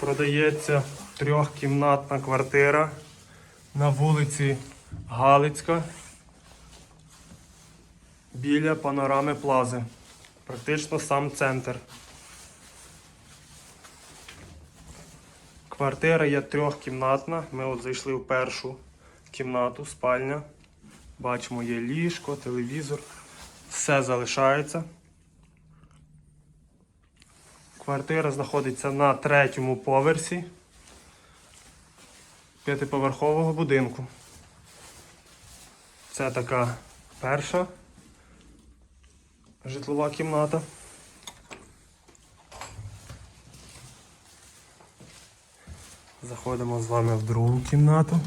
Продається трьохкімнатна квартира на вулиці Галицька біля панорами Плази. Практично сам центр. Квартира є трьохкімнатна. Ми от зайшли в першу кімнату, спальня. Бачимо, є ліжко, телевізор. Все залишається. Квартира знаходиться на третьому поверсі п'ятиповерхового будинку. Це така перша житлова кімната. Заходимо з вами в другу кімнату.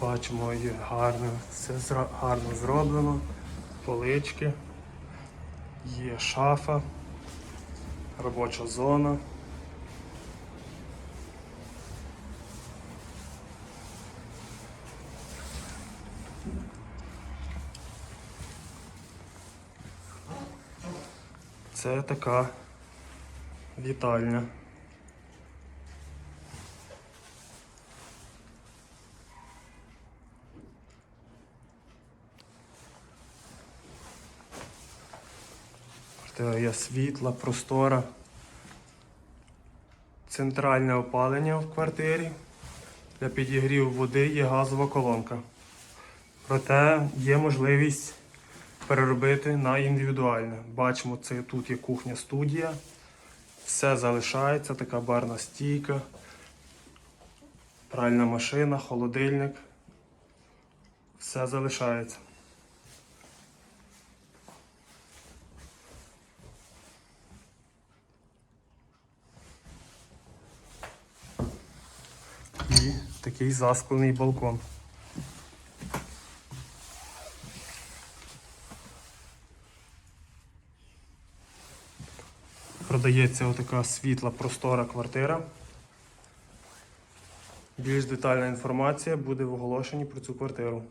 Бачимо, є гарно, все гарно зроблено. Полички, є шафа, робоча зона. Це така вітальня. Є світла, простора. Центральне опалення в квартирі. Для підігріву води є газова колонка. Проте є можливість переробити на індивідуальне. Бачимо, це тут є кухня-студія. Все залишається, така барна стійка, пральна машина, холодильник. Все залишається. Такий засклений балкон. Продається отака світла простора квартира. Більш детальна інформація буде в оголошенні про цю квартиру.